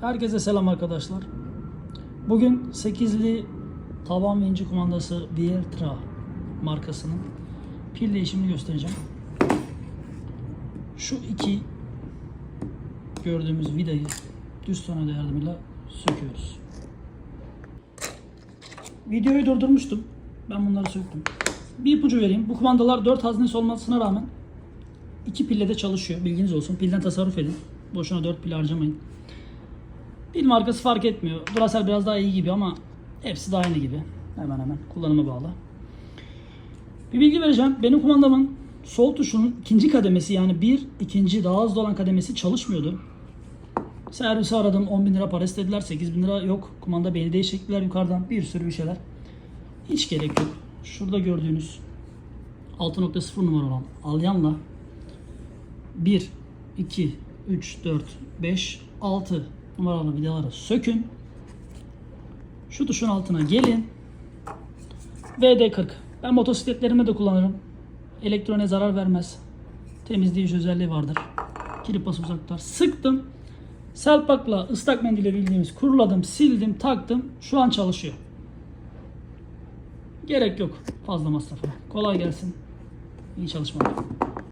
Herkese selam arkadaşlar. Bugün 8'li taban vinci kumandası Viertra markasının pil değişimini göstereceğim. Şu iki gördüğümüz vidayı düz tornavida yardımıyla söküyoruz. Videoyu durdurmuştum. Ben bunları söktüm. Bir ipucu vereyim. Bu kumandalar 4 haznesi olmasına rağmen iki pille de çalışıyor. Bilginiz olsun. Pilden tasarruf edin. Boşuna 4 pil harcamayın. Pil markası fark etmiyor. Duracell biraz daha iyi gibi ama hepsi de aynı gibi. Hemen hemen kullanıma bağlı. Bir bilgi vereceğim. Benim kumandamın sol tuşunun ikinci kademesi yani bir ikinci daha hızlı olan kademesi çalışmıyordu. Servisi aradım 10 bin lira para istediler 8 bin lira yok. Kumanda beni değiştirdiler yukarıdan bir sürü bir şeyler. Hiç gerek yok. Şurada gördüğünüz 6.0 numara olan alyanla 1, 2, 3, 4, 5, 6 numaralı vidaları sökün. Şu tuşun altına gelin. VD40. Ben motosikletlerimde de kullanırım. Elektrone zarar vermez. Temizleyici özelliği vardır. Kilip basıp uzak tutar. Sıktım. Selpakla ıslak mendille bildiğimiz kuruladım, sildim, taktım. Şu an çalışıyor. Gerek yok fazla masrafa. Kolay gelsin. İyi çalışmalar.